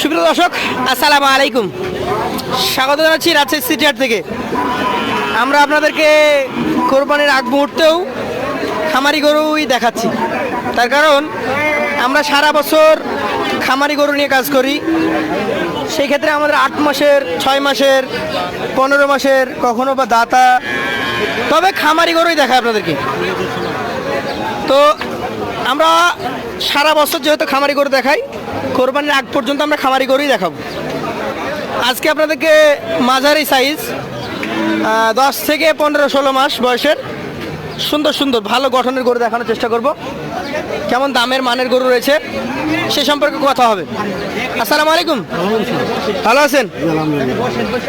সুপ্রিয় দর্শক, আসসালামু আলাইকুম। স্বাগত জানাচ্ছি রাজশাহী সিটিহাট থেকে। আমরা আপনাদেরকে কোরবানির আগ মুহূর্তেও খামারি গরুই দেখাচ্ছি। তার কারণ, আমরা সারা বছর খামারি গরু নিয়ে কাজ করি। সেই ক্ষেত্রে আমাদের আট মাসের, ছয় মাসের, পনেরো মাসের, কখনো বা দাতা। তবে খামারি গরুই দেখায় আপনাদেরকে। তো আমরা সারা বছর যেহেতু খামারি গরু দেখাই, কোরবানির আগ পর্যন্ত আমরা খামারি গরুই দেখাবো। আজকে আপনাদেরকে মাঝারি সাইজ দশ থেকে পনেরো ষোলো মাস বয়সের সুন্দর সুন্দর ভালো গঠনের গরু দেখানোর চেষ্টা করব। কেমন দামের মানের গরু রয়েছে সে সম্পর্কে কথা হবে। আসসালামু আলাইকুম। ভালো আছেন?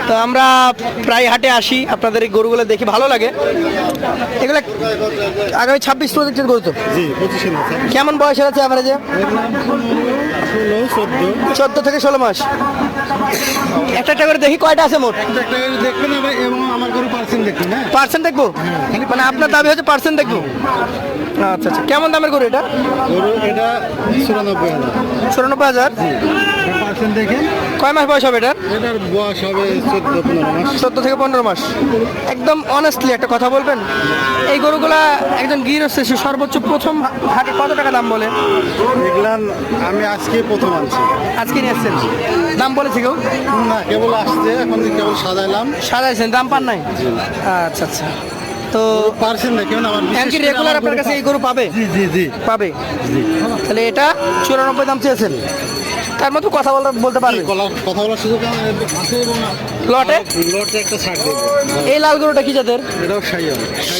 তো আমরা প্রায় হাটে আসি আপনাদের এই গরুগুলো দেখি ভালো লাগে। এগুলো আগামী ছাব্বিশ প্রজেক্টের গরু তো? কেমন বয়সের আছে ষোলো চোদ্দ থেকে ষোলো মাস। একটা একটা করে দেখি কয়টা আছে মোট? পার্সেন্ট হ্যাঁ। পার্সেন্ট দেখব? মানে আপনার দাবি হচ্ছে পার্সেন্ট দেখব? আচ্ছা আচ্ছা। কেমন দামের গরু এটা? গরু এটা চুরানব্বই হাজার। চুরানব্বই হাজার? দেখেন। কয় মাস বয়স হবে এটার এটার বয়স হবে চোদ্দ পনেরো মাস। চোদ্দ থেকে পনেরো মাস। একদম অনেস্টলি একটা কথা বলবেন? এই গরুগুলা একজন গৃহস্থ সে সর্বোচ্চ প্রথম হাটে কত টাকা দাম বলে? দেখলাম আমি আজকে প্রথম আনছি। আজকে নিয়ে আসছেন? দাম বলেছি কেউ? না কেবল আসছে এখন কেবল সাজাইলাম। সাজাইছেন দাম পান নাই? আচ্ছা আচ্ছা। তো পার্সেন্ট দেখবেন আমার বিশেষ কি রেগুলার আপনার কাছে এই গরু পাবে? জি জি জি। পাবে? তাহলে এটা চুরানব্বই দাম চেয়েছেন। তার মতো কথা বলতে বলতে পারবে কথা বলার সুযোগ আছে এবং লটে? লটে একটা ছাড় দেবো। এই লাল গরুটা কি জাতের? এটাও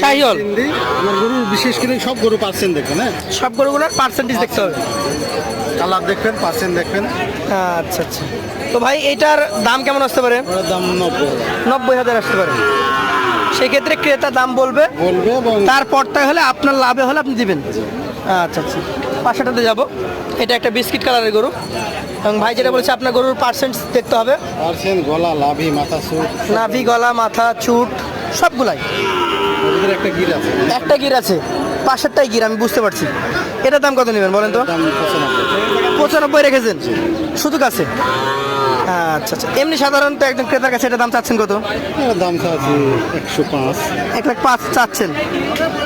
শাহিওয়াল? হিন্দি আমার গরু বিশেষ করে সব গরু পার্সেন্ট দেখবেন হ্যাঁ? সব গরুগুলোর পার্সেন্টেজ দেখতে হবে। কালার দেখবেন পার্সেন্ট দেখবেন। আচ্ছা আচ্ছা। তো ভাই এটার দাম কেমন আসতে পারে? দাম নব্বই নব্বই হাজার আসতে পারে। সেক্ষেত্রে ক্রেতা দাম বলবে। বলবে এবং তারপরটাই হলে আপনার লাভে হলে আপনি দিবেন। আচ্ছা আচ্ছা। পাশাটাতে যাব। এটা একটা বিস্কিট কালারের গরু। এবং ভাই যেটা বলছে আপনার গরুর পার্সেন্ট দেখতে হবে। পার্সেন্ট গলা লাভি মাথা নাভি গলা মাথা চুট সবগুলাই। একটা গির আছে। একটা গির আছে। পাশেরটাই গির আমি বুঝতে পারছি। এটার দাম কত নেবেন বলেন তো? পঁচানব্বই। রেখেছেন। শুধু কাছে? আচ্ছা আচ্ছা। এমনি সাধারণত একজন ক্রেতার কাছে এটা দাম চাচ্ছেন কত? দাম আছে একশো পাঁচ। এক লাখ পাঁচ চাচ্ছেন।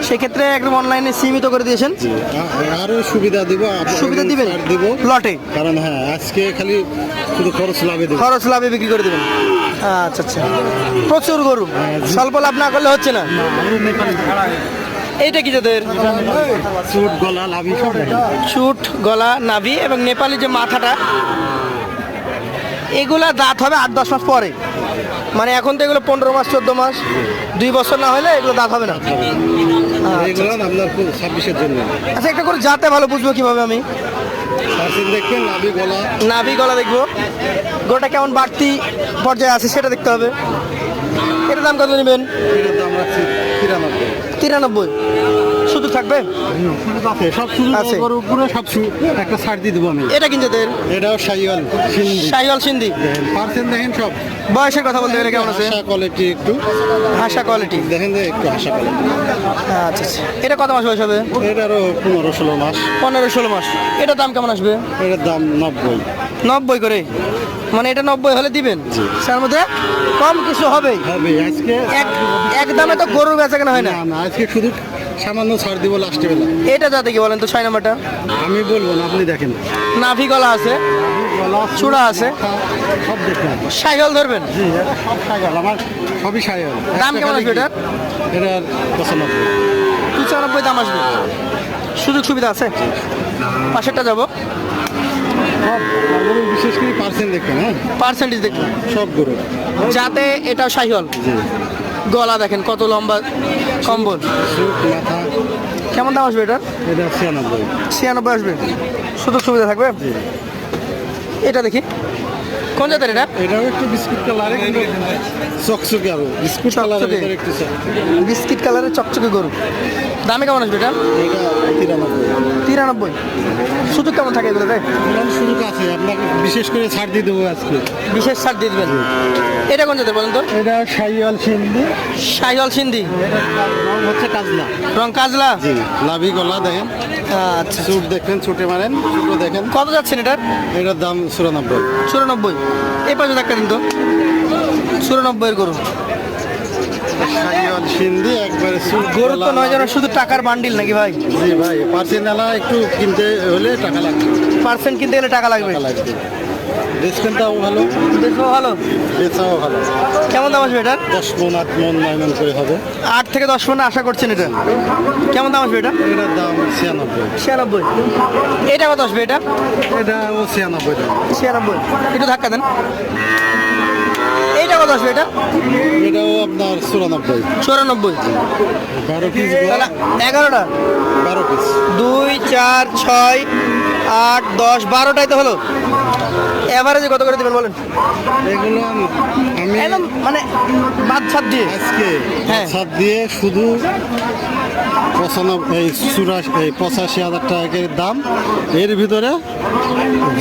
সেক্ষেত্রে একদম অনলাইনে সীমিত করে দিয়েছেন? জি আ- আরও সুবিধা দিব সুবিধা দিবেন? দিব। লটে? কারণ হ্যাঁ আজকে খালি শুধু খরচ লাভে দেবো। খরচ লাভে বিক্রি করে দেবেন। আচ্ছা আচ্ছা। প্রচুর গরু। স্বল্প লাভ না করলে হচ্ছে না? এইটা কি যাদের সুট গলা সব চুট গলা নাভি এবং নেপালি যে মাথাটা এগুলা দাঁত হবে আট দশ মাস পরে। মানে এখন তো এগুলো পনেরো মাস চোদ্দ মাস। দুই বছর না হলে এগুলো দাঁত হবে না। ছাব্বিশের জন্য। আচ্ছা একটা করে যাতে ভালো বুঝব কীভাবে আমি? নাভি গলা। দেখব। গোটা কেমন বাড়তি পর্যায়ে আছে সেটা দেখতে হবে। এটার দাম কত নেবেন? তিরানব্বই। শুধু থাকবে? সব শুধু আছে। গরুর সব একটা ছাড় দিয়ে দেবো আমি। এটা কিনছে এটাও সিন্ধি। শাহিওয়াল সিন্ধি? পার্সেন্ট দেখেন সব? বয়সের কথা বলতে গেলে কেমন আছে? হাসা কোয়ালিটি একটু। হাসা কোয়ালিটি দেখেন যে একটু হাসা কোয়ালিটি আচ্ছা আচ্ছা। এটা কত মাস বয়স হবে? এটারও পনেরো ষোলো মাস। পনেরো ষোলো মাস। এটার দাম কেমন আসবে? এটার দাম নব্বই। নব্বই করে? মানে এটা নব্বই হলে দিবেন? তার মধ্যে কম কিছু হবে আজকে এক দামে তো গরুর বেচা কেনা হয় না আজকে শুধু সামান্য ছাড় দিব লাস্টে বেলা। এটা যাতে কি বলেন তো ছয় নাম্বারটা? আমি বলব না আপনি দেখেন। নাভি গলা আছে চূড়া আছে। সব দেখেন। সাইকেল ধরবেন? জি এটা সব সাইকেল আমার সবই সাইকেল দাম কেমন আসবে এটার? এটার পঁচানব্বই। পঁচানব্বই দাম আসবে। সুযোগ সুবিধা আছে? পাশেরটা যাব। বিশেষ করে পার্সেন্ট দেখবেন হ্যাঁ? পার্সেন্টেজ দেখুন। সব গরু যাতে এটা সাইহল জি। গলা দেখেন কত লম্বা কম্বল। কেমন দাম আসবে এটা? এটা ছিয়ানব্বই। ছিয়ানব্বই আসবে। সুযোগ সুবিধা থাকবে? এটা দেখি। কোন জাতের এটা? এটাও একটু বিস্কুট কালারে চকচকে আরও। বিস্কুট কালারে একটু বিস্কিট কালারের চকচকে গরু। দামে কেমন আসবে এটা? তিরানব্বই। সুযোগ কেমন থাকে এগুলোতে? সুযোগ আছে আপনাকে বিশেষ করে ছাড় দিয়ে দেবো আজকে। বিশেষ ছাড় দিয়ে দেবেন। এটা কোন জাতের বলেন তো? এটা সাইওয়াল সিন্ধি। শাহিওয়াল সিন্ধি। হচ্ছে কাজলা। রং কাজলা? জি লাভি গলা দেখেন। আচ্ছা। চুট দেখেন ছুটে মারেন ছুটো দেখেন। কত যাচ্ছেন এটার? এটার দাম চুরানব্বই। চুরানব্বই। এই পাশে দিন তো। চুরানব্বইয়ের গরু। সাইওয়াল সিন্ধি একবারে গরু তো নয় যেন শুধু টাকার বান্ডিল নাকি ভাই? জি ভাই পার্সেন্টালা একটু কিনতে হলে টাকা লাগবে। পার্সেন্ট কিনতে গেলে টাকা লাগবে? লাগবে। ডিসকাউন্টটাও ভালো। দেখব ভালো। বেচাও ভালো। কেমন দাম আসবে এটার? দশ মন আট মন নয় মন করে হবে। আট থেকে দশ পনেরো আশা করছেন এটা? কেমন দাম আসবে এটা? এটার দাম ছিয়ানব্বই। ছিয়ানব্বই। এটা কত আসবে এটা? এটা ও ছিয়ানব্বই। দাম ছিয়ানব্বই। একটু ধাক্কা দেন। কত আসবে এটা? এটাও আপনার চুরানব্বই। চুরানব্বই। বারো পিস এগারোটা? বারো পিস দুই চার ছয় আট দশ বারোটাই তো হলো। এভারেজে কত করে দেবেন বলেন? এগুলো আমি একদম মানে বাদ ছাদ দিয়ে। আজকে হ্যাঁ। ছাদ দিয়ে শুধু পঁচানব্বই এই চুরাশি এই পঁচাশি হাজার টাকার দাম। এর ভিতরে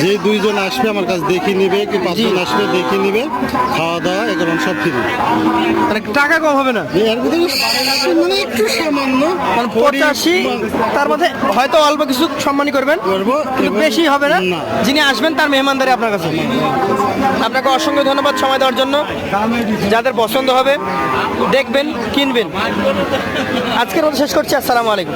যে দুইজন আসবে আমার কাছে দেখে নিবে কি পাঁচজন আসবে দেখে নিবে খাওয়া দাওয়া এগুলো সব ফ্রি। মানে টাকা কম হবে না? এর ভিতরে মানে একটু সামান্য মানে পঁচাশি তার মধ্যে হয়তো অল্প কিছু সম্মানই করবেন করব বেশি হবে না। না। যিনি আসবেন তার মেহমানদারি আপনার কাছে। আপনাকে অসংখ্য ধন্যবাদ সময় দেওয়ার জন্য। যাদের পছন্দ হবে দেখবেন কিনবেন। আজকের মতো শেষ করছি আসসালামু আলাইকুম।